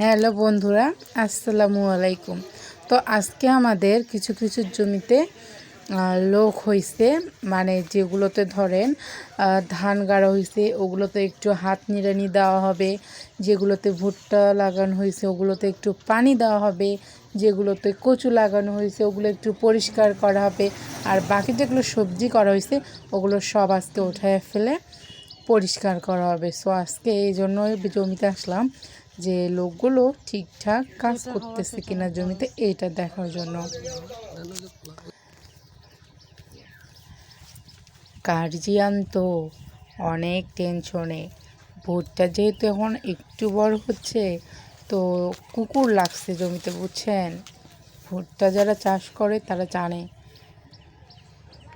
Hello বন্ধুরা, আসসালামু আলাইকুম। তো আজকে আমাদের কিছু কিছু জমিতে লোক হয়েছে মানে যেগুলোতে ধরেন ধান গাড়া হয়েছে ওগুলোতে একটু হাত নিড়ানি দেওয়া হবে, যেগুলোতে ভুট্টা লাগানো হয়েছে ওগুলোতে একটু পানি দেওয়া হবে, যেগুলোতে কচু লাগানো হয়েছে ওগুলো একটু পরিষ্কার করা হবে, আর বাকি যেগুলো সবজি করা হয়েছে ওগুলো সব আজকে উঠায় ফেলে পরিষ্কার করা হবে। সো আজকে এই জন্যই জমিতে আসলাম। যে লোকগুলো ঠিকঠাক কাজ করতেছে কিনা জমিতে এটা দেখার জন্য। গার্জিয়ান তো অনেক টেনশনে। ভুট্টা যেহেতু এখন একটু বড় হচ্ছে তো কুকুর লাগছে জমিতে বুঝছেন? ভুট্টা যারা চাষ করে তারা জানে।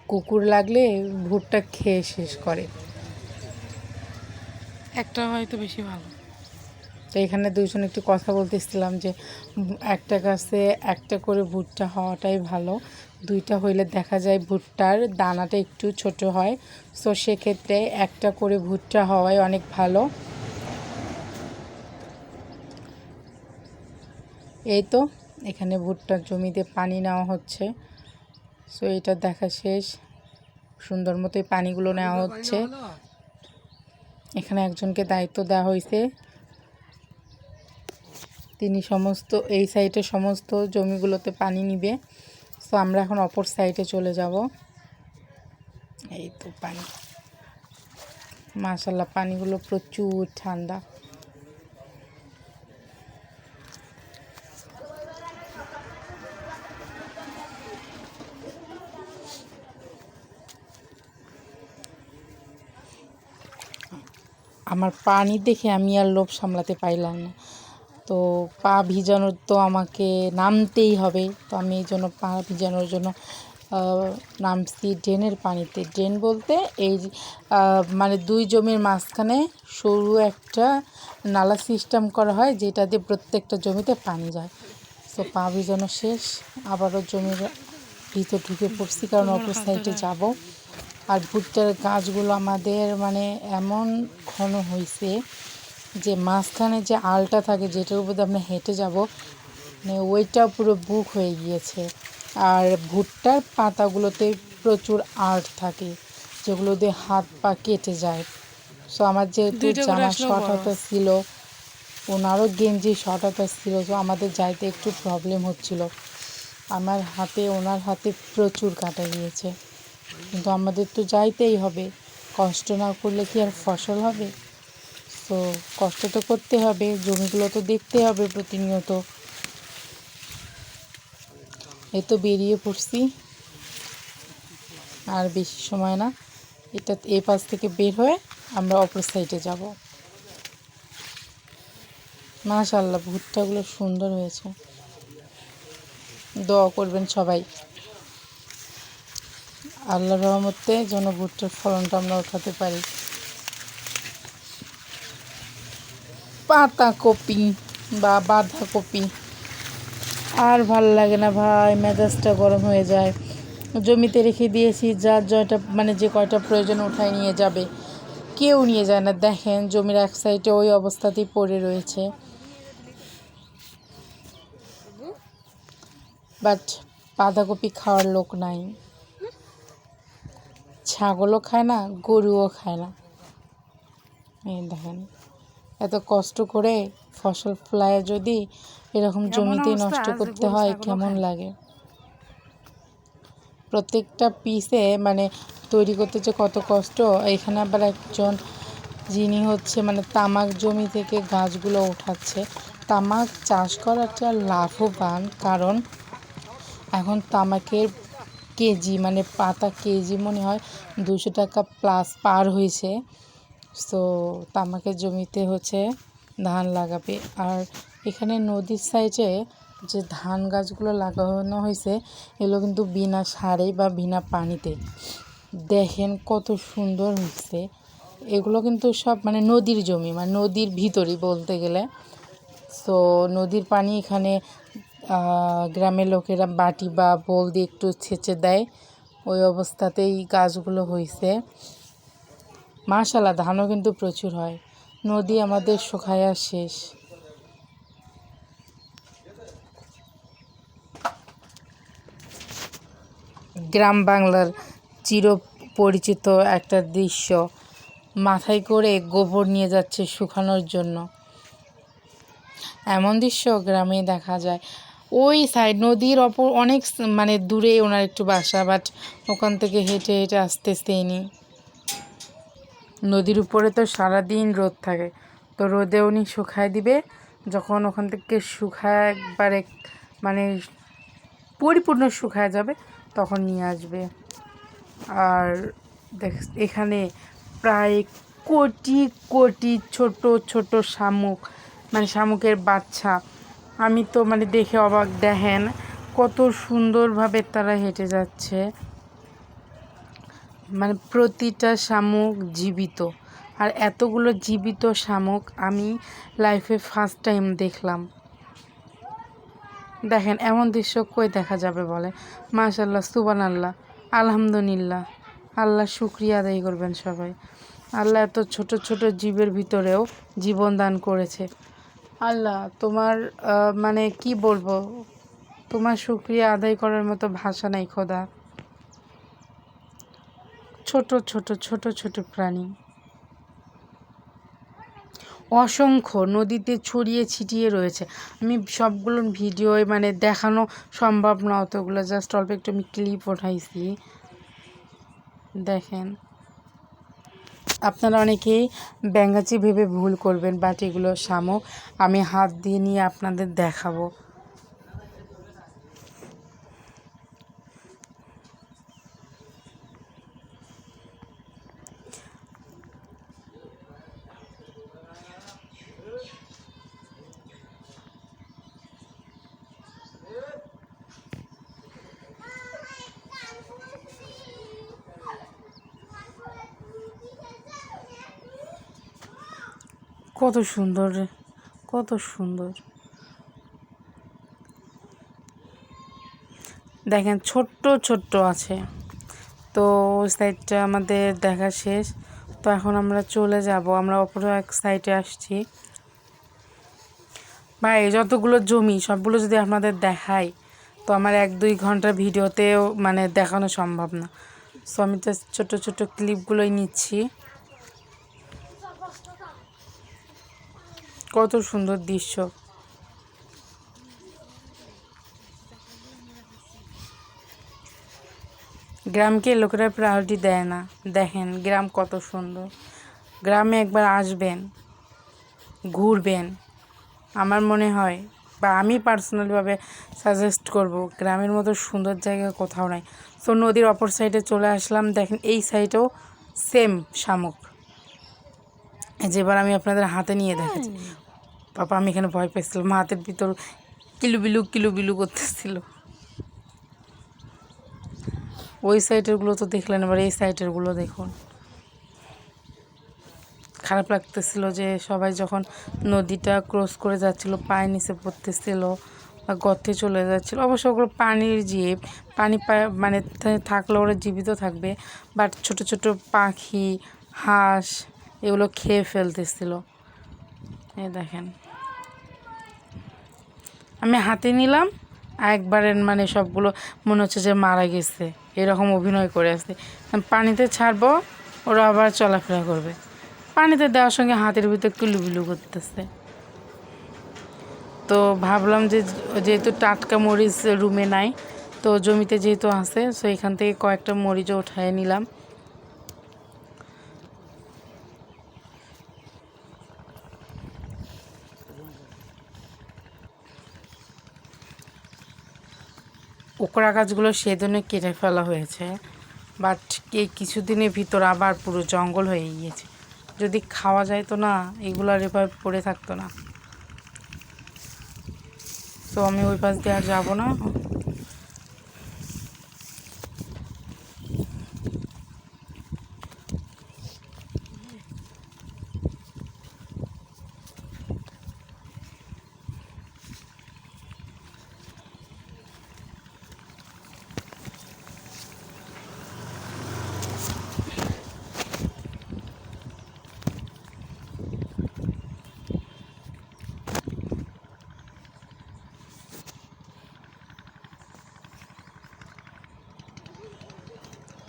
কুকুর লাগলে ভুট্টা খেয়ে শেষ করে। একটা হয়তো বেশি ভালো। তো এখানে দুজন একটু কথা বলতেছিলাম যে একটা গাছে একটা করে ভুট্টা হওয়াটাই ভালো। দুইটা হইলে দেখা যায় ভুট্টার দানাটা একটু ছোট হয়। সো সেক্ষেত্রে একটা করে ভুট্টা হওয়াই অনেক ভালো। এই তো, এখানে ভুট্টার জমিতে পানি নেওয়া হচ্ছে। সো এটা দেখা শেষ। সুন্দর মতোই পানিগুলো নেওয়া হচ্ছে। এখানে একজনকে দায়িত্ব দেওয়া হয়েছে। তিনি সমস্ত, এই সাইডে সমস্ত জমিগুলোতে পানি নিবে। সো আমরা এখন অপর সাইডে চলে যাব। এই তো পানি। মাশাল্লাহ পানিগুলো প্রচুর ঠান্ডা। আমার পানি দেখে আমি আর লোভ সামলাতে পারলাম না। তো পা ভিজানোর তো আমাকে নামতেই হবে। তো আমি এই জন্য পা ভিজানোর জন্য নামছি ড্রেনের পানিতে। ড্রেন বলতে এই মানে দুই জমির মাঝখানে সরু একটা নালা সিস্টেম করা হয় যেটা দিয়ে প্রত্যেকটা জমিতে পানি যায়। তো পা ভিজানো শেষ আবারও জমির ভিতর ঢুকে পড়ছি কারণ অপর সাইডে যাব। আর ভুট্টার গাছগুলো আমাদের মানে এমন ঘন হয়েছে যে মাঝখানে যে আলটা থাকে যেটার উপর আমরা হেঁটে যাব মানে ওইটা পুরো বুক হয়ে গিয়েছে। আর ভুট্টার পাতাগুলোতে প্রচুর আর্ট থাকে যেগুলো দিয়ে হাত পা কেটে যায়। সো আমার যেহেতু জামা শর্ট। হাতা ছিল ওনারও গেঞ্জি শর্ট হাতা ছিল তো আমাদের যাইতে একটু প্রবলেম হচ্ছিল। আমার হাতে ওনার হাতে প্রচুর কাটা গিয়েছে। কিন্তু আমাদের তো যাইতেই হবে কষ্ট না করলে কি আর ফসল হবে? তো কষ্ট তো করতে হবে, জমিগুলো তো দেখতে হবে প্রতিনিয়ত। এ তো বেরিয়ে পড়ছি। আর বেশি সময় না, এটা এই পাশ থেকে বের হয়ে আমরা অপর সাইডে যাব। মাশাল্লাহ ভুট্টাগুলো সুন্দর হয়েছে। দোয়া করবেন সবাই। আল্লাহ রহমতে যেন ভুট্টার ফলনটা আমরা উঠাতে পারি। পাতাকপি বা বাঁধাকপি। আর ভালো লাগে না ভাই, মেজাজটা গরম হয়ে যায়। জমিতে রেখে দিয়েছি যার জয়টা মানে যে কয়টা প্রয়োজন উঠায় নিয়ে যাবে। কেউ নিয়ে যায় না। দেখেন, জমির এক সাইডে ওই অবস্থাতেই পড়ে রয়েছে। বাট বাঁধাকপি খাওয়ার লোক নাই। ছাগলও খায় না, গরুও খায় না। এই দেখেন। এত কষ্ট করে ফসল ফলায় যদি এরকম জমিতে নষ্ট করতে হয় কেমন লাগে? প্রত্যেকটা পিসে মানে তৈরি করতে যে কত কষ্ট এখানে আবার একজন যিনি হচ্ছে মানে তামাক জমি থেকে গাছগুলো ওঠাচ্ছে। তামাক চাষ করাটা লাভবান কারণ এখন তামাকের কেজি মানে পাতা কেজি মনে হয় দুশো টাকা প্লাস পার হয়েছে। সো তামাকের জমিতে হচ্ছে ধান লাগাবে। আর এখানে নদীর সাইজে যে ধান গাছগুলো লাগানো হয়েছে, এগুলো কিন্তু বিনা সারে বা বিনা পানিতে। দেখেন কত সুন্দর হয়েছে। এগুলো কিন্তু সব মানে নদীর জমি মানে নদীর ভিতরই বলতে গেলে। সো নদীর পানি এখানে গ্রামের লোকেরা বাটি বা বল দিয়ে একটু ছেঁচে দেয়। ওই অবস্থাতেই গাছগুলো হয়েছে। মাশালা ধানও কিন্তু প্রচুর হয়। নদী আমাদের শুকায়া শেষ। গ্রাম বাংলার চির পরিচিত একটা দৃশ্য। মাথায় করে গোবর নিয়ে যাচ্ছে শুকানোর জন্য। এমন দৃশ্য গ্রামে দেখা যায়। ওই সাইড নদীর অপর, অনেক মানে দূরে ওনার একটু বাসা বাট ওখান থেকে হেঁটে হেঁটে আসতেছেনি নদীর উপরে তো সারাদিন রোদ থাকে। তো রোদে উনি শুকায় দিবে। যখন ওখান থেকে শুকায় একবারে মানে পরিপূর্ণ শুকায় যাবে, তখন নিয়ে আসবে। আর দেখ, এখানে প্রায় কোটি কোটি ছোট ছোট শামুক মানে শামুকের বাচ্চা। আমি তো মানে দেখে অবাক, দেখেন কত সুন্দরভাবে তারা হেঁটে যাচ্ছে। মানে প্রতিটা শামুক জীবিত। আর এতগুলো জীবিত শামুক আমি লাইফে ফার্স্ট টাইম দেখলাম। দেখেন, এমন দৃশ্য কই দেখা যাবে বলে? মাশাল্লাহ সুবান আল্লাহ আলহামদুলিল্লাহ। আল্লাহ শুক্রিয়া আদায় করবেন সবাই। আল্লাহ এত ছোট ছোট জীবের ভিতরেও জীবন দান করেছে। আল্লাহ, তোমার মানে কি বলব? তোমার শুক্রিয়া আদায় করার মতো ভাষা নাই, খোদা। ছোট ছোট ছোট ছোট প্রাণী। অসংখ্য নদীতে ছড়িয়ে ছিটিয়ে রয়েছে। আমি সবগুলো ভিডিও মানে দেখানো সম্ভব না অতগুলো জাস্ট অল্প একটু আমি ক্লিপ ওঠাইছি দেখেন। আপনারা অনেকেই ব্যাঙ্গাচি ভেবে ভুল করবেন, বাট এগুলো শামুক। আমি হাত দিয়ে নিয়ে আপনাদের দেখাবো। কত সুন্দর কত সুন্দর। দেখেন, ছোট্ট ছোট্ট আছে। তো ওই সাইডটা আমাদের দেখা শেষ। তো এখন আমরা চলে যাব, আমরা অপর এক সাইডে আসছি। ভাই, যতগুলো জমি, সবগুলো যদি আপনাদের দেখাই, তো আমার এক দুই ঘণ্টার ভিডিওতেও মানে দেখানো সম্ভব না। সো আমি তো ছোটো ছোটো ক্লিপগুলোই নিচ্ছি। কত সুন্দর দৃশ্য। গ্রামকে লোকেরা প্রায়োরিটি দেয় না। দেখেন গ্রাম কত সুন্দর। গ্রামে একবার আসবেন, ঘুরবেন। আমার মনে হয় বা আমি পার্সোনালিভাবে সাজেস্ট করব, গ্রামের মতো সুন্দর জায়গা কোথাও নাই। তো নদীর অপর সাইডে চলে আসলাম। দেখেন এই সাইডেও সেম শামুক। এই যে এবার আমি আপনাদের হাতে নিয়ে দেখাচ্ছি। বাবা, আমি এখানে ভয় পেয়েছিলাম। হাতের ভিতর কিলুবিলু কিলুবিলু করতেছিল। ওই সাইডেরগুলো তো দেখলেন, এবার এই সাইডেরগুলো দেখুন। খারাপ লাগতেছিল যে সবাই যখন নদীটা ক্রস করে যাচ্ছিল পায়ের নিচে পড়তেছিল বা গর্তে চলে যাচ্ছিল, অবশ্য ওগুলো পানির জীব, পানি মানে থাকলে ওরা জীবিত থাকবে বাট ছোট ছোট পাখি, হাঁস, এগুলো খেয়ে ফেলতেছিল। এই দেখেন। আমি হাতে নিলাম, আর একবারে মানে সবগুলো মনে হচ্ছে যে মারা গেছে। এরকম অভিনয় করে আসছে। পানিতে ছাড়বো, ওরা আবার চলাফেরা করবে। পানিতে দেওয়ার সঙ্গে হাতের ভিতরে কিলুবিলু করতেছে। তো ভাবলাম যে যেহেতু টাটকা মরিচ রুমে নাই, তো জমিতে যেহেতু আছে সো এখান থেকে কয়েকটা মরিচও উঠায় নিলাম। ওকরা গাছগুলো সেদিনে কেটে ফেলা হয়েছে। বাট এই কিছুদিনের ভিতর আবার পুরো জঙ্গল হয়ে গিয়েছে। যদি খাওয়া যায় তো না, এগুলো আর এভাবে পড়ে থাকতো না। তো আমি ওই পাশ দিয়ে আর যাব না।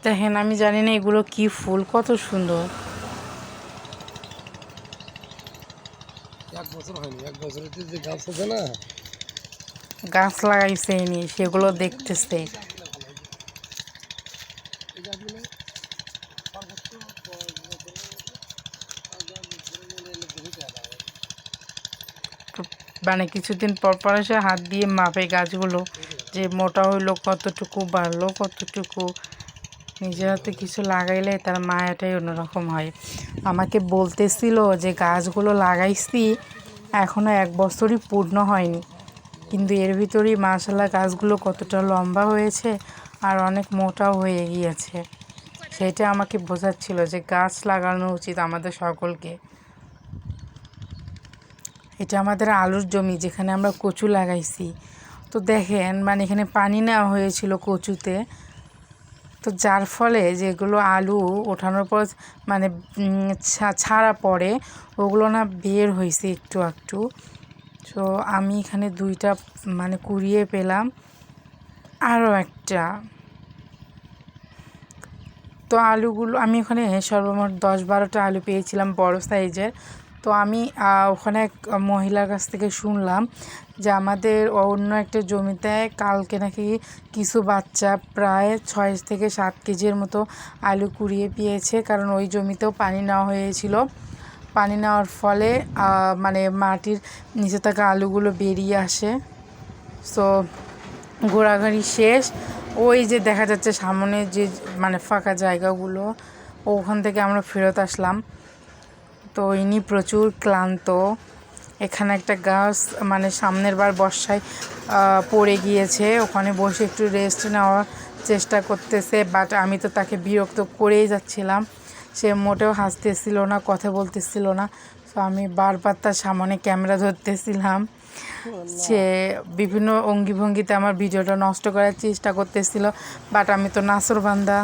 দেখেন আমি জানি না এগুলো কি ফুল কত সুন্দর। এক বছর হয়নি এক বছরের যে গাছ আছে না গাছ লাগাইছে নি সেগুলো দেখতেছে। মানে কিছুদিন পর পর এসে হাত দিয়ে মাপে গাছগুলো যে মোটা হইল কতটুকু বাড়লো কতটুকু। নিজের হাতে কিছু লাগাইলে তার মায়াটাই অন্যরকম হয়। আমাকে বলতেছিল যে, গাছগুলো লাগাইছি এখনও এক বছরই পূর্ণ হয়নি। কিন্তু এর ভিতরেই মাশাল্লাহ গাছগুলো কতটা লম্বা হয়েছে আর অনেক মোটাও হয়ে গিয়েছে। সেটা আমাকে বোঝাচ্ছিল যে, গাছ লাগানো উচিত আমাদের সকলকে। এটা আমাদের আলুর জমি যেখানে আমরা কচু লাগাইছি। তো দেখেন মানে এখানে পানি নেওয়া হয়েছিল কচুতে। তো যার ফলে যেগুলো আলু ওঠানোর পর মানে ছাড়া পড়ে, ওগুলো না বের হয়েছে একটু একটু। তো আমি এখানে দুইটা মানে কুড়িয়ে পেলাম। আরও একটা। তো আলুগুলো, আমি ওখানে সর্বমোট দশ বারোটা আলু পেয়েছিলাম বড় সাইজের। তো আমি ওখানে এক মহিলার কাছ থেকে শুনলাম যে আমাদের অন্য একটা জমিতে কালকে নাকি কিছু বাচ্চা প্রায় ছয় থেকে সাত কেজির মতো আলু কুড়িয়ে পেয়েছে, কারণ ওই জমিতেও পানি নেওয়া হয়েছিল। পানি নেওয়ার ফলে মানে মাটির নিচে থাকা আলুগুলো বেরিয়ে আসে। সো, ঘোরাঘুরি শেষ। ওই যে দেখা যাচ্ছে সামনে যে মানে ফাঁকা জায়গাগুলো, ওখান থেকে আমরা ফেরত আসলাম। তো ইনি প্রচুর ক্লান্ত। এখানে একটা গাছ মানে সামনের বার বর্ষায় পড়ে গিয়েছে। ওখানে বসে একটু রেস্ট নেওয়ার চেষ্টা করতেছে বাট আমি তো তাকে বিরক্ত করেই যাচ্ছিলাম। সে মোটেও হাসতেছিল না কথা বলতেছিল না। তো আমি বারবার তার সামনে ক্যামেরা ধরতেছিলাম। সে বিভিন্ন অঙ্গি ভঙ্গিতে আমার ভিডিওটা নষ্ট করার চেষ্টা করতেছিল বাট আমি তো নাসর বান্দা।